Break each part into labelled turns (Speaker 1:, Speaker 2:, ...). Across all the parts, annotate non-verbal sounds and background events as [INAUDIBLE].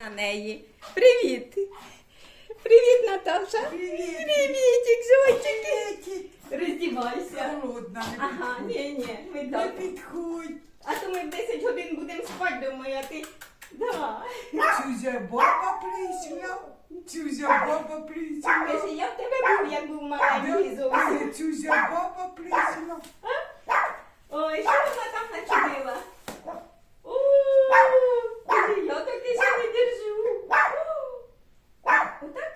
Speaker 1: на неї. Привіт. Привіт, Наташа.
Speaker 2: Привіт.
Speaker 1: Привітик.
Speaker 2: Привіт.
Speaker 1: Роздівайся.
Speaker 2: Холодна,
Speaker 1: Ага, ні, ні, ми
Speaker 2: Не підходь.
Speaker 1: А то ми в 10 годин будемо спати, думаю, а ти. Да.
Speaker 2: Цюзя баба прийшла. Цюзя баба прийшла.
Speaker 1: Каже, я в тебе був, як був маленький зовсім.
Speaker 2: Цюзя баба прийшла.
Speaker 1: Ой, що вона там начудила? У, Каже, я так ти ще не держу. У. Отак?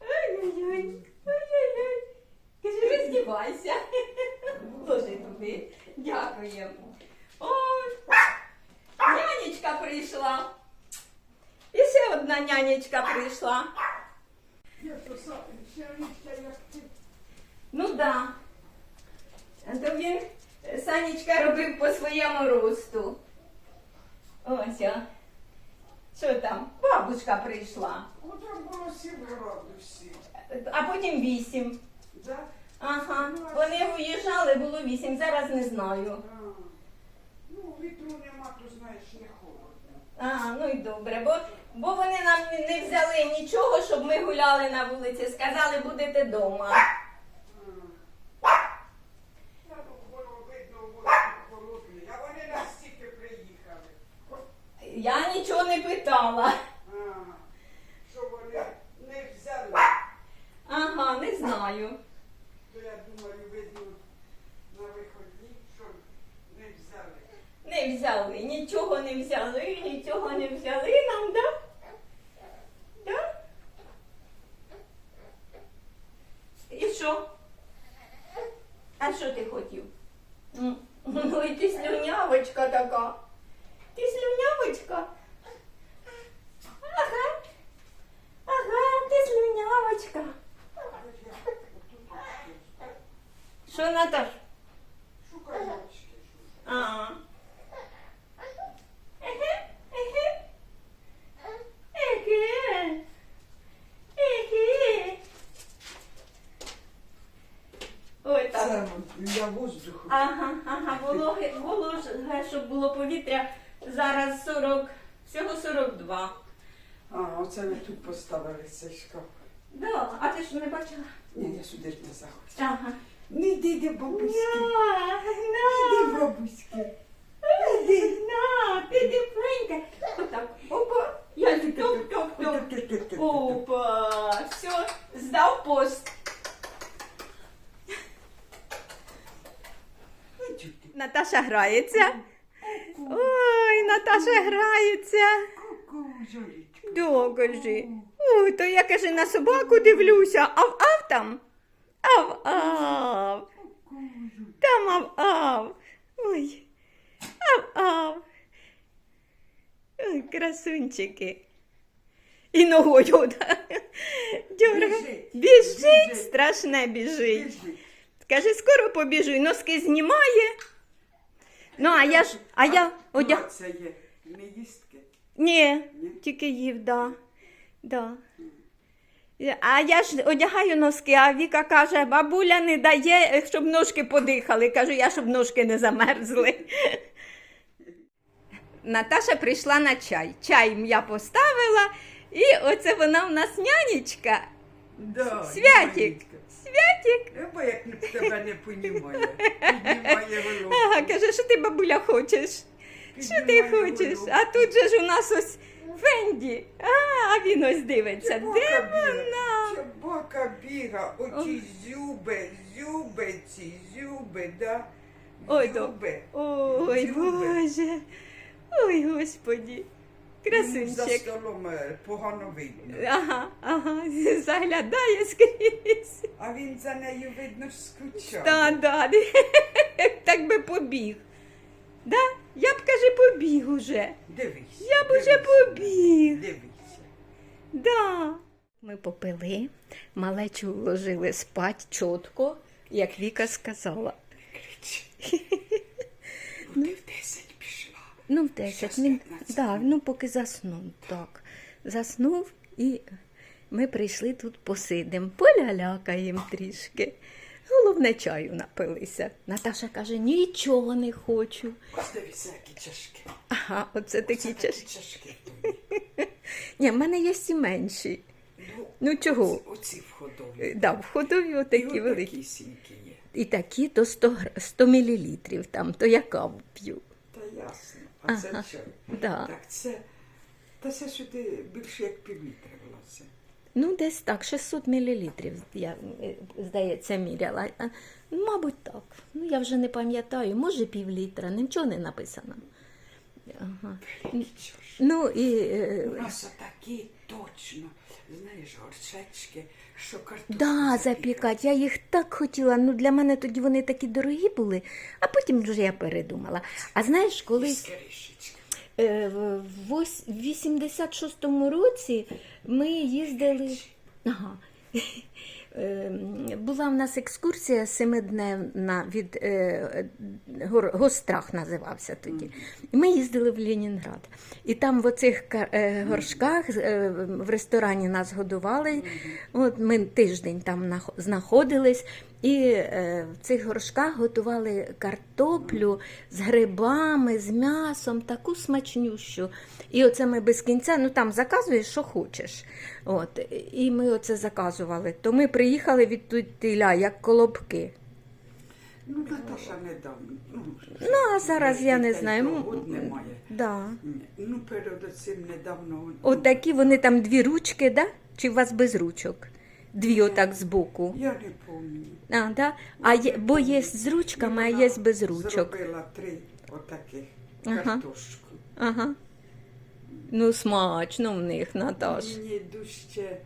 Speaker 1: Ой-ой-ой. Ой-ой-ой. Каже, роздівайся. Ложи туди. Дякуємо. Ой, нянечка прийшла. І ще одна нянечка прийшла. Ну да. То він е, Санечка робив по своєму росту. Ось. Що там? Бабушка прийшла.
Speaker 2: Утром було 7 градусів.
Speaker 1: А потім вісім.
Speaker 2: Да?
Speaker 1: Ага. Вони уїжджали, було вісім, зараз не знаю.
Speaker 2: А. Ну, вітру нема, то знаєш, не холодно.
Speaker 1: А, ну і добре, бо, бо вони нам не взяли нічого, щоб ми гуляли на вулиці. Сказали, будете вдома.
Speaker 2: Я було видно, вулиці холодні, а вони настільки приїхали.
Speaker 1: Я нічого не питала.
Speaker 2: Що вони не взяли.
Speaker 1: Ага, не знаю.
Speaker 2: То я думаю, видно на виході, що не взяли.
Speaker 1: Не взяли, нічого не взяли, нічого не взяли нам, да? Да? І що? А що ти хотів? Ну і [LAUGHS] ти слюнявочка така. Ти слюнявочка? Ага. Ага, ти слюнявочка. Що, Наташ?
Speaker 2: Шукай очки.
Speaker 1: А. Еге, еге. Еге. Еге. Ой, так.
Speaker 2: Це для воздуху.
Speaker 1: Ага, ага, вологе, вологе, щоб було повітря. Зараз 40, всього 42.
Speaker 2: А, оце ви тут поставили цей шкаф.
Speaker 1: Да, а ти ж не бачила?
Speaker 2: Ні, я сюди ж не заходжу.
Speaker 1: Ага.
Speaker 2: Не йди, йди, бабуськи.
Speaker 1: На,
Speaker 2: Йди,
Speaker 1: на.
Speaker 2: бабуськи.
Speaker 1: Іди, на, ти тепленька. Отак, опа, я топ-топ-топ. Опа, все, здав пост. Наташа грається. Ой, Наташа грається. Докажи. Ой, то я каже на собаку дивлюся. Ав ав там. Ав ав. Там ав ав. Ой. Ав ав. Ой, красунчики. І ногою. [LAUGHS] да.
Speaker 2: Біжить.
Speaker 1: Страшне біжить.
Speaker 2: Біжи.
Speaker 1: Каже, скоро побіжу, носки знімає. Ну, а я ж, а я одяг.
Speaker 2: Це є не їстки.
Speaker 1: Ні,
Speaker 2: Ні?
Speaker 1: тільки їв, да. да. А я ж одягаю носки, а Віка каже, бабуля не дає, щоб ножки подихали. Кажу, я щоб ножки не замерзли. [LAUGHS] Наташа прийшла на чай. Чай я поставила, і оце вона в нас нянечка.
Speaker 2: Да,
Speaker 1: Святик.
Speaker 2: нянечка.
Speaker 1: Святик.
Speaker 2: Бо як тебе не понімає. Піднімає голову.
Speaker 1: Ага, каже, що ти бабуля хочеш? Що ти
Speaker 2: Піднімає
Speaker 1: хочеш?
Speaker 2: голову.
Speaker 1: А тут же ж у нас ось Фенді. А, а він ось дивиться. Де вона?
Speaker 2: Собака біга, оті зюби, зюби ці, зюби, да?
Speaker 1: Ой,
Speaker 2: зюби.
Speaker 1: Ой,
Speaker 2: Зюби.
Speaker 1: Боже. Ой, господі.
Speaker 2: Йому За столом е, погано видно.
Speaker 1: Ага, ага, [LAUGHS] заглядає скрізь.
Speaker 2: А він за нею, видно, ж скучав.
Speaker 1: Та, да, [LAUGHS] так би побіг. Да? Я б, каже, побіг уже.
Speaker 2: Дивись.
Speaker 1: Я б уже побіг.
Speaker 2: Дивися.
Speaker 1: Да. Ми попили, малечу вложили спать чітко, як Віка сказала. [LAUGHS]
Speaker 2: Ну, ти в 10 пішла.
Speaker 1: Ну, в 10.
Speaker 2: Щас
Speaker 1: Він,
Speaker 2: 15
Speaker 1: да, ну, поки заснув. Так. Заснув і ми прийшли тут посидимо, полялякаємо трішки. Головне чаю напилися. Наташа каже, нічого не хочу.
Speaker 2: Ось дивіться, які чашки.
Speaker 1: Ага, оце такі
Speaker 2: Це
Speaker 1: чашки.
Speaker 2: чашки. [LAUGHS]
Speaker 1: Ні, в мене є і менші.
Speaker 2: Ну,
Speaker 1: Ну чого?
Speaker 2: оці- Оці входові.
Speaker 1: Е, Да, в ходові
Speaker 2: І
Speaker 1: отакі великі.
Speaker 2: отакісінькі є.
Speaker 1: І такі то 100, гр- 100 мл там, то я каву п'ю.
Speaker 2: Та ясно. А це
Speaker 1: Ага.
Speaker 2: чай.
Speaker 1: Да.
Speaker 2: Так, це. Та це сюди більше як півлітра це.
Speaker 1: Ну, десь так, 600 мл, я, здається, міряла. Мабуть, так. Ну, я вже не пам'ятаю, може пів літра, нічого не написано. Ага. Ну і е,
Speaker 2: У нас отакі точно, знаєш, горшечки, що картоплю
Speaker 1: да, запікати. Я їх так хотіла. Ну для мене тоді вони такі дорогі були, а потім вже я передумала. А знаєш, колись е, в вось- в 86-му році ми їздили. Ага. Е, Була в нас екскурсія семидневна від е, Гострах називався тоді. І ми їздили в Ленінград. І там в оцих е, горшках е, в ресторані нас годували. От ми тиждень там нах- знаходились. І е, в цих горшках готували картоплю з грибами, з м'ясом, таку смачнющу. І оце ми без кінця, ну там заказуєш, що хочеш. От, і ми оце заказували. То ми приїхали від туля, як колобки.
Speaker 2: Ну, Наташа недавно. Ну,
Speaker 1: Ну, а зараз я не знаю.
Speaker 2: немає.
Speaker 1: Да.
Speaker 2: Ну, перед цим недавно. ну,
Speaker 1: От вони там дві ручки, да? Чи у вас без ручок? Дві отак збоку.
Speaker 2: Я не пам'ятаю.
Speaker 1: А, да? а є, бо є з ручками, а є без ручок.
Speaker 2: Зробила три отаких
Speaker 1: Ага.
Speaker 2: картошку.
Speaker 1: Ага. Ну, смачно в них, Наташ.
Speaker 2: Мені дужче,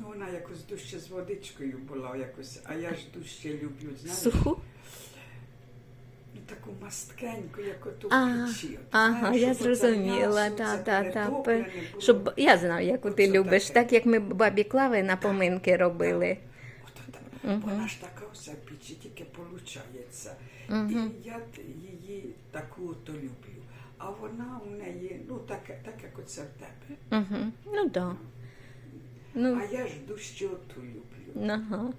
Speaker 2: ну вона якось дужче з водичкою була якось, а я ж дужче люблю, знаєш,
Speaker 1: Суху?
Speaker 2: Таку масткеньку, як оту
Speaker 1: А,
Speaker 2: печі. От,
Speaker 1: Ага,
Speaker 2: знаєш,
Speaker 1: я
Speaker 2: щоб оце
Speaker 1: зрозуміла,
Speaker 2: м'ясо,
Speaker 1: та,
Speaker 2: це
Speaker 1: та, та.
Speaker 2: перетоплене
Speaker 1: Пе-
Speaker 2: було.
Speaker 1: Щоб я знаю, яку ти
Speaker 2: Оце
Speaker 1: любиш,
Speaker 2: таке.
Speaker 1: так як ми бабі клави на поминки робили.
Speaker 2: Ото так. Вона ж така вся печі, тільки получається. І я т- її таку то люблю. А вона у неї, ну так, так як оце в тебе.
Speaker 1: Угу. Ну да. Ну,
Speaker 2: А я ж дужче оту люблю.
Speaker 1: ага.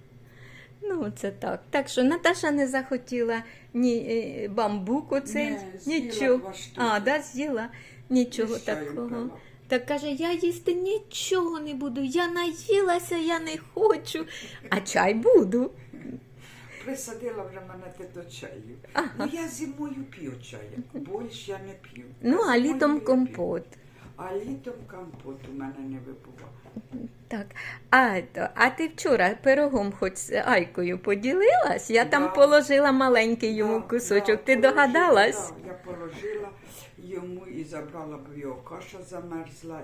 Speaker 1: Ну, це так. Так що Наташа не захотіла ні е, бамбук оцей,
Speaker 2: Не,
Speaker 1: нічого. А, да, з'їла. Нічого
Speaker 2: чаєм
Speaker 1: такого.
Speaker 2: пила.
Speaker 1: Так каже, я їсти нічого не буду. Я наїлася, я не хочу. А чай буду.
Speaker 2: Присадила вже мене ти до чаю. Ну я зимою п'ю чаю, більш я не п'ю.
Speaker 1: Ну, а
Speaker 2: Зимою
Speaker 1: літом
Speaker 2: п'ю.
Speaker 1: компот.
Speaker 2: А літом компот у мене не вибував.
Speaker 1: Так, а, то, а ти вчора пирогом хоч з Айкою поділилась? Я там
Speaker 2: Да.
Speaker 1: положила маленький йому
Speaker 2: Да,
Speaker 1: кусочок.
Speaker 2: да,
Speaker 1: ти
Speaker 2: положила,
Speaker 1: догадалась?
Speaker 2: да, я положила йому і забрала, бо його каша замерзла.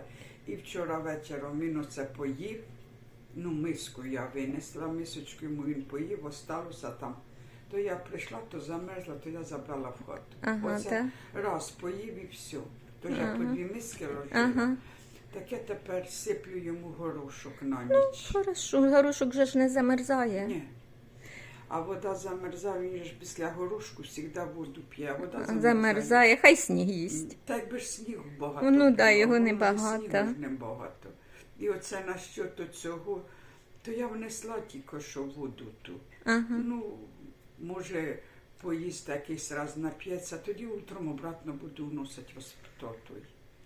Speaker 2: І вчора вечором він оце поїв. Ну, миску я винесла, мисочку йому він поїв, осталося там. То я прийшла, то замерзла, то я забрала в хату.
Speaker 1: Ага,
Speaker 2: Оце
Speaker 1: так.
Speaker 2: раз поїв і все. То я по дві миски ложила.
Speaker 1: Ага.
Speaker 2: Так я тепер сиплю йому горошок на
Speaker 1: Ну,
Speaker 2: ніч.
Speaker 1: хорошо, горошок же ж не замерзає.
Speaker 2: Ні. А вода замерзає, він ж після горошку завжди воду п'є. а Вода замерзає.
Speaker 1: Замерзає, хай сніг їсть.
Speaker 2: Та якби ж снігу багато.
Speaker 1: Ну, да, його небагато.
Speaker 2: Снігу ж небагато. І оце на що то цього, то я внесла тільки що воду ту.
Speaker 1: Ага.
Speaker 2: Ну, може, поїсти якийсь раз нап'ється, тоді утром обратно буду вносити розтотой,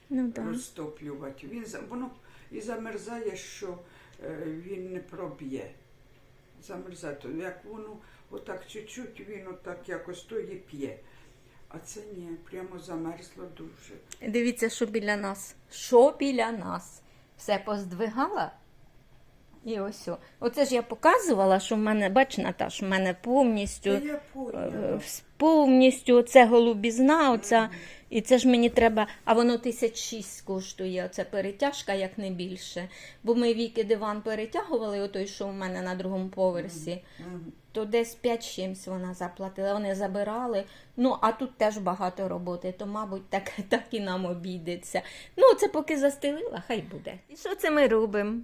Speaker 1: Ну так.
Speaker 2: розтоплювати. Він, за- воно і замерзає, що е, він не проб'є. Замерзає. То Як воно отак чуть-чуть, він отак якось то і п'є. А це ні, прямо замерзло дуже.
Speaker 1: Дивіться, що біля нас. Що біля нас? Все поздвигала. І ось. о. Оце ж я показувала, що в мене, бач, Наташ, в мене повністю.
Speaker 2: Я.
Speaker 1: Е, повністю оце голубізна, оця, і це ж мені треба, а воно тисяч шість коштує, оце перетяжка, як не більше. Бо ми віки диван перетягували, отой, що в мене на другому поверсі, то десь 5 чимсь вона заплатила, вони забирали. Ну, а тут теж багато роботи, то, мабуть, так, [LAUGHS] так і нам обійдеться. Ну, це поки застелила, хай буде. І що це ми робимо?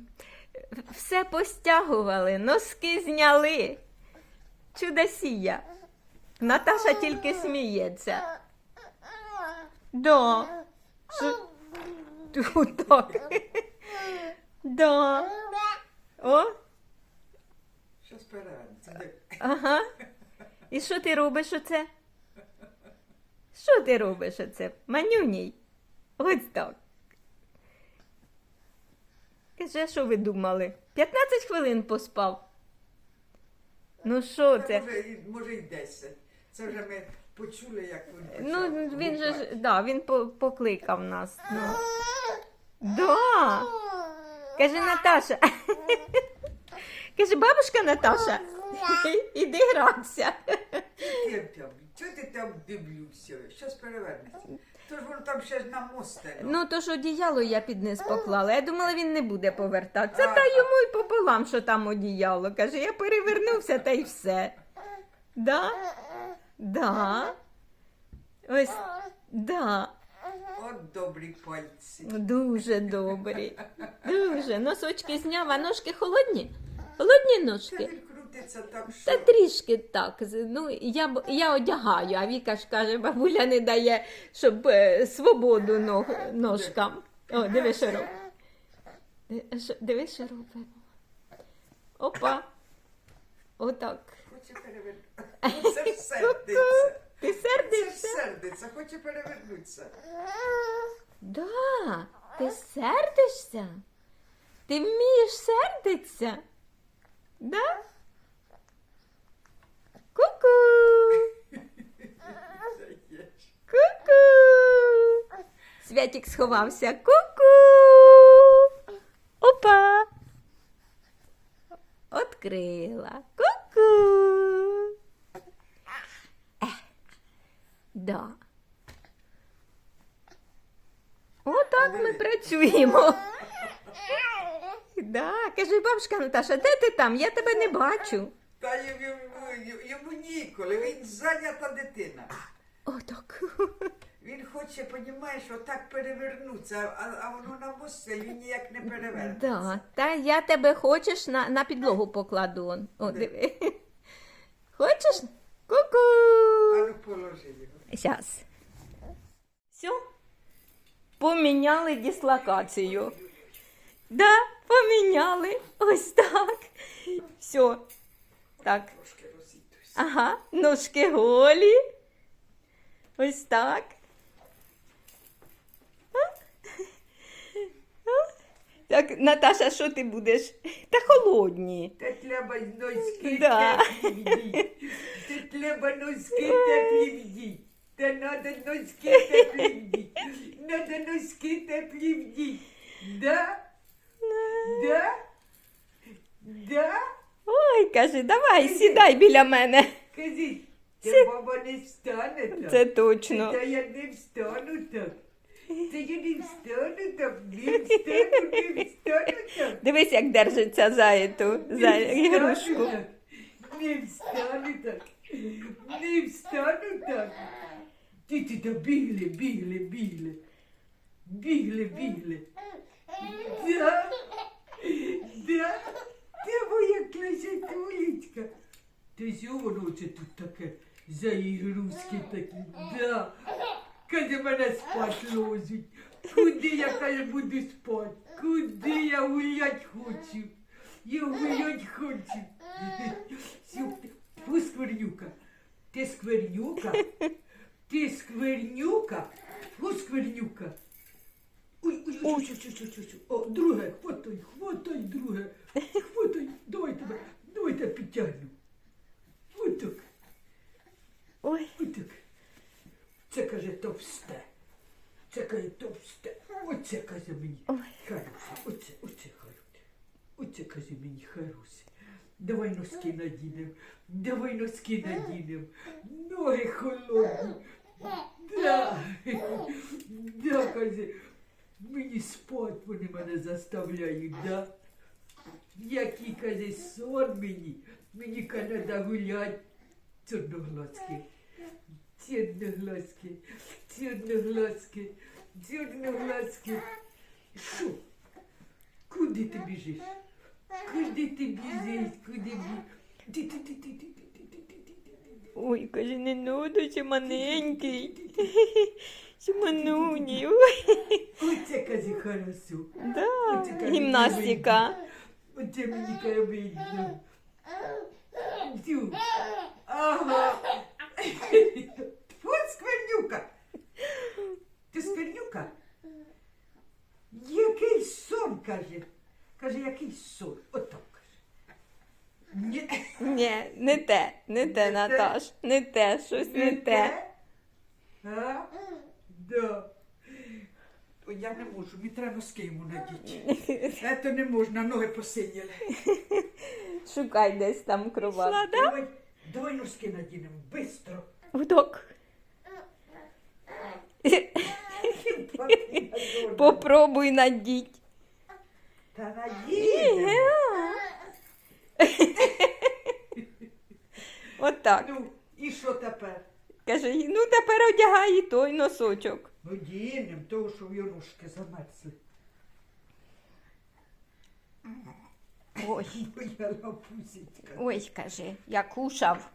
Speaker 1: Все постягували, носки зняли. Чудосія. Наташа тільки сміється. Да. Що? Так. Да. О,
Speaker 2: Щось перевернеться.
Speaker 1: Ага. І що ти робиш оце? Що ти робиш оце? Манюній? Ось так. Каже, що ви думали? 15 хвилин поспав. Ну що це?
Speaker 2: Може, може і 10. Це вже ми почули, як він
Speaker 1: Ну, він же ж,
Speaker 2: гукати.
Speaker 1: да, він по- покликав нас. Ну. [LAUGHS] Да. Каже Наташа. [LAUGHS] Каже, бабушка Наташа, [LAUGHS] іди гратися.
Speaker 2: Ти там, Чого ти там дивлюся? Щось перевернеться. Тож воно там ще ж намостено.
Speaker 1: Ну, то ж одіяло я під низ поклала. Я думала, він не буде повертатися. Та йому й пополам, що там одіяло. Каже, я перевернувся та й все. Да? Да. Ось, да.
Speaker 2: От добрі пальці.
Speaker 1: Дуже добрі. Дуже. Носочки зняв, а ножки холодні? Холодні
Speaker 2: Та
Speaker 1: ножки?
Speaker 2: він крутиться там,
Speaker 1: Та трішки так. з- Ну, я, б- я одягаю, а Віка ж каже, бабуля не дає, щоб е, свободу ног, ножкам. О, диви, що робить. Ди- Диви, що робить. Опа. Отак.
Speaker 2: Хоче перевернутися. Це ж сердиться.
Speaker 1: Ти
Speaker 2: Це ж сердиться, хоче перевернутися.
Speaker 1: Да. Ти сердишся? Ти вмієш сердитися? Да? Ку-ку. Ку-ку. Святік сховався. Ку-ку. Опа. Открила. Ку-ку. Е. Да. Отак ми працюємо. [LAUGHS] Да, каже бабушка Наташа, де ти там? Я тебе не бачу.
Speaker 2: Та йому, йому, ніколи, він зайнята дитина.
Speaker 1: Отак.
Speaker 2: Він хоче, понімаєш, отак перевернутися, а, а воно на мості, він ніяк не перевернеться.
Speaker 1: Да, та я тебе хочеш на, на підлогу покладу. О, диви. [LAUGHS] Хочеш? Ку-ку.
Speaker 2: А ну положи його.
Speaker 1: Зараз. Все. Поміняли дислокацію. Да, поміняли. Ось так. Все. Так. Ага, ножки голі. Ось так. Так, Наташа, що ти будеш? Та холодні.
Speaker 2: Та треба носки
Speaker 1: Да.
Speaker 2: теплі вдіть. Та треба носки теплі вдіть. Та надо носки теплі вдіть. Надо носки теплі вдіть. Да? Да? Да?
Speaker 1: Ой, каже, давай, сідай біля мене.
Speaker 2: Кажіть, та баба не встане так.
Speaker 1: Це точно.
Speaker 2: Та я не встану так. Та я не встану так, не встану, не встану так.
Speaker 1: Дивись, як держиться за ету, за ігрушку.
Speaker 2: Не встану так. Не встану так. Діти та бігли, бігли, бігли. Бігли, бігли. Да. Да. Це моя класятулечка. Та що воно це тут таке за ігрушки такі? Да. Каже, мене спать ложить. Куди я каже, буду спать? Куди я гулять хочу? Я гулять хочу. Фу, сквернюка. Ти сквернюка? Ти сквернюка? Фу, сквернюка. Ой, ой, ой, ой, ой, ой, ой. О, друге, хватай, хватай, друге. Хватай, давай тебе, давай тебе підтягну. Отак,
Speaker 1: Ой,
Speaker 2: отак. Це каже товсте. Це каже товсте. Оце каже мені.
Speaker 1: Ой.
Speaker 2: Хороше, оце, оце хороше. Оце каже мені хороше. Давай носки надінем. Давай носки надінем. Ноги холодні. Да. Да, каже. Мені спать вони мене заставляють, да? Який, каже, сон мені. Мені Канада гулять. Чорноглазки. Чорноглазки. Чорноглазки. Чорноглазки. Що? Куди ти біжиш? Куди ти біжиш? Куди біжиш?
Speaker 1: Ой, каже, не нуду, чи маленький. Чи.
Speaker 2: Оце каже, хорошо.
Speaker 1: Да, гімнастика.
Speaker 2: Оце мені каже, видно. Тю. Ага. От сквернюка. Ти сквернюка? Який сон, каже. Каже, який сон. Отак. Ні.
Speaker 1: Ні, не те, не те? Наташ, не те, щось не те.
Speaker 2: А? Да. Я не можу, мені треба носки йому надіти. [LAUGHS] Це не можна, ноги посиніли.
Speaker 1: Шукай десь там кроватку.
Speaker 2: Давай, давай носки надінемо, бистро.
Speaker 1: Вдок.
Speaker 2: Попробуй.
Speaker 1: Попробуй надіть.
Speaker 2: Та надінемо.
Speaker 1: Отак.
Speaker 2: Ну, і що тепер?
Speaker 1: Каже, ну тепер одягай і той носочок.
Speaker 2: Ну, дінемо, того, що в ножки замерзли.
Speaker 1: Ой, [LAUGHS]
Speaker 2: Моя
Speaker 1: ой, каже, я кушав.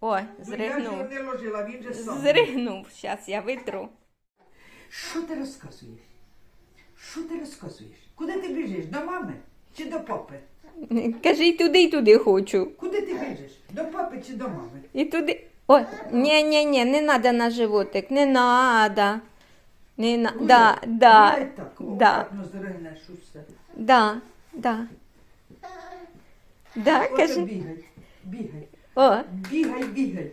Speaker 1: Ой,
Speaker 2: Ну, Я ж
Speaker 1: зригнув.
Speaker 2: не ложила, він же сам.
Speaker 1: Зригнув. Зараз я витру.
Speaker 2: Що ти розказуєш? Що ти розказуєш? Куди ти біжиш? До мами чи до папи?
Speaker 1: Каже, і туди, і туди хочу.
Speaker 2: Куди ти біжиш? До папи чи до мами?
Speaker 1: І туди. Ой, ні, ні, ні, не треба на животик, не треба. Не на...
Speaker 2: Куди?
Speaker 1: Да, да,
Speaker 2: Гуляй так, о,
Speaker 1: да.
Speaker 2: зригнеш усе.
Speaker 1: да, да. Да,
Speaker 2: Ото
Speaker 1: каже.
Speaker 2: бігай, бігай,
Speaker 1: О,
Speaker 2: бігай, бігай,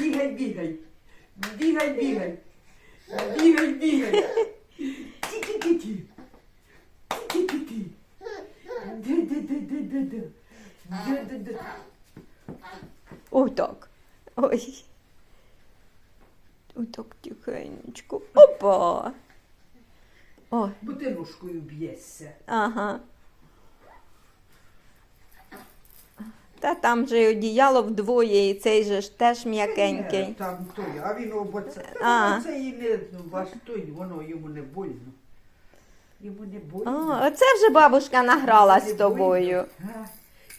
Speaker 2: бігай, бігай, бігай, бігай, бігай, бігай. Ті-ті-ті-ті, ті-ті-ті-ті. Де-де-де.
Speaker 1: отак. Ой. Отак тихенечко. Опа. О,
Speaker 2: Бо ти ножкою б'єшся.
Speaker 1: ага. Та там же й одіяло вдвоє, і цей же ж теж м'якенький.
Speaker 2: Там той, а він обоце.
Speaker 1: А.
Speaker 2: Це і не ну, той, воно йому не больно. Йому не больно.
Speaker 1: О, оце вже бабушка награлась з тобою.
Speaker 2: больно. А,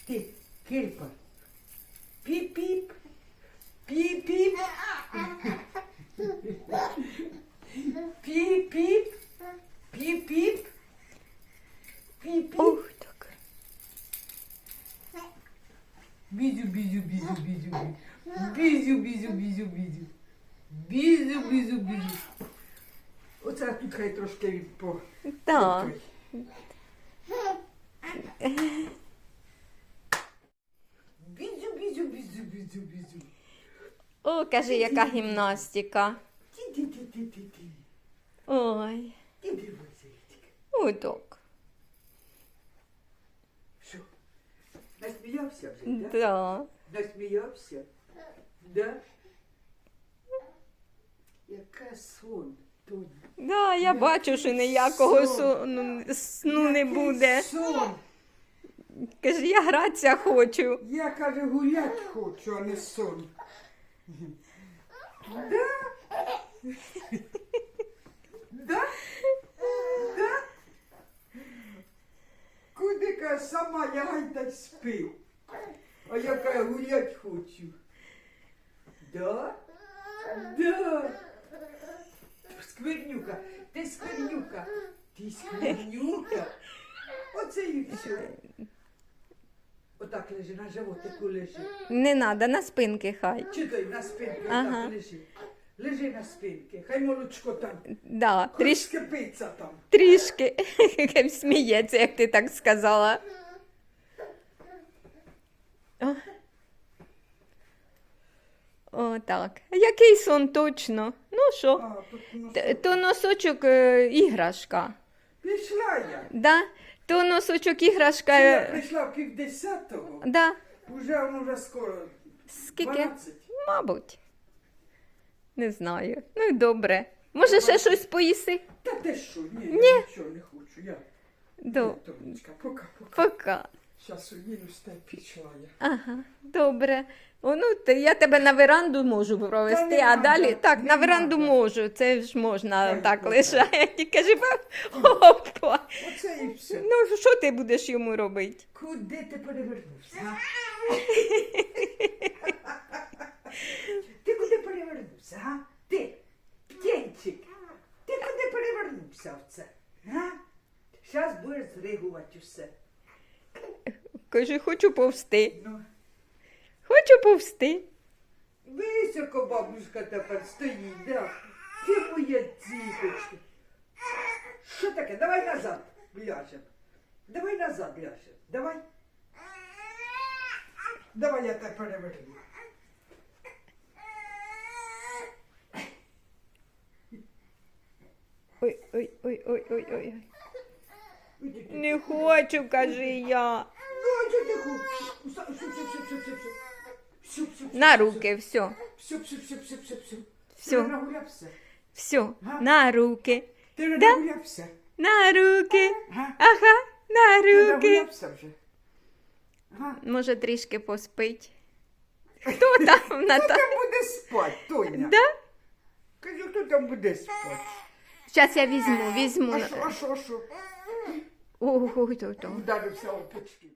Speaker 2: Ти, Кирпа. Піп-піп. Піп-піп. Піп-піп. Піп-піп. Піп-піп.
Speaker 1: Ух, так.
Speaker 2: Бізю, бізю, бізю, бізю. Бізю, бізю, бізю, бізю. Бізю, бізю, бізю. Оце тут хай трошки він по.
Speaker 1: Так.
Speaker 2: Бізю, бізю, бізю, бізю, бізю.
Speaker 1: О, каже, яка гімнастика.
Speaker 2: Ті-ті-ті-ті-ті.
Speaker 1: Ой,
Speaker 2: Іди, Васильчик.
Speaker 1: уток.
Speaker 2: Що? Насміявся вже, да?
Speaker 1: Да.
Speaker 2: Насміявся? Да? Яка сон, Тоня.
Speaker 1: Да, я бачу, що ніякого
Speaker 2: сон.
Speaker 1: сону, сну не
Speaker 2: Який
Speaker 1: буде.
Speaker 2: сон.
Speaker 1: Каже, я гратися хочу.
Speaker 2: Я, каже, гулять хочу, а не сон. Да? Да? Да? Куди каже, сама лягай та й спи. А я каже, гулять хочу. Да? Да. Сквернюка, ти сквернюка, ти сквернюка. Оце і все. Отак лежи, на животику лежи.
Speaker 1: Не треба, на спинки хай.
Speaker 2: Читай на спинки,
Speaker 1: Ага.
Speaker 2: отак лежи. Лежи на спинки, хай молочко там.
Speaker 1: Да,
Speaker 2: Трішки
Speaker 1: трішки.
Speaker 2: кипиться там.
Speaker 1: Трішки. Сміється, як ти так сказала. О, О так. Який сон точно? Що?
Speaker 2: А, тут ну,
Speaker 1: Т- То носочок е, іграшка.
Speaker 2: Пішла я.
Speaker 1: Да? То носочок іграшка.
Speaker 2: Це я
Speaker 1: е,
Speaker 2: прийшла в пів десятого.
Speaker 1: Да.
Speaker 2: Уже воно вже скоро.
Speaker 1: Скільки?
Speaker 2: 12.
Speaker 1: Мабуть. Не знаю. Ну і добре. Може, ще щось поїси?
Speaker 2: Та ти що? Ні, я нічого не хочу. Я.
Speaker 1: До...
Speaker 2: Тонечка, пока, пока. Зараз уїдусь та й я.
Speaker 1: Ага, добре. О, ну, ти- я тебе на веранду можу провести,
Speaker 2: не
Speaker 1: а
Speaker 2: надо,
Speaker 1: далі так,
Speaker 2: не
Speaker 1: на веранду
Speaker 2: надо.
Speaker 1: можу. Це ж можна
Speaker 2: Ой,
Speaker 1: так
Speaker 2: Боже.
Speaker 1: лишати. [LAUGHS] Каже, опа.
Speaker 2: Оце і все.
Speaker 1: Ну, що ти будеш йому робити?
Speaker 2: Куди ти перевернувся? [LAUGHS] Ти куди перевернувся, а? Ти, птенчик, ти куди перевернувся в це? Зараз будеш зригувати усе.
Speaker 1: Каже, хочу повсти.
Speaker 2: Ну,
Speaker 1: Хочу повсти.
Speaker 2: високо бабушка тепер стоїть, да. Ти моя ціпочка. Що таке? Давай назад ляжем. Давай назад ляжем. Давай. Давай я тебе переверну.
Speaker 1: Ой, ой, ой, ой, ой, ой. Не хочу, каже я. На руки, все.
Speaker 2: Все, все, все, все, все, все.
Speaker 1: Все.
Speaker 2: Ти нагулявся?
Speaker 1: Все. На руки.
Speaker 2: Ти не
Speaker 1: Да?
Speaker 2: нагулявся?
Speaker 1: На руки.
Speaker 2: Га?
Speaker 1: Ага, на
Speaker 2: Ти
Speaker 1: руки.
Speaker 2: нагулявся вже? Га?
Speaker 1: Може, трішки поспить. Хто там на
Speaker 2: Хто там буде спати, Тоня?
Speaker 1: Да?
Speaker 2: Кажу, хто там буде спати?
Speaker 1: Зараз я візьму, візьму.
Speaker 2: А що, а що, а що?
Speaker 1: Ой, то, то.
Speaker 2: Ударився о почки.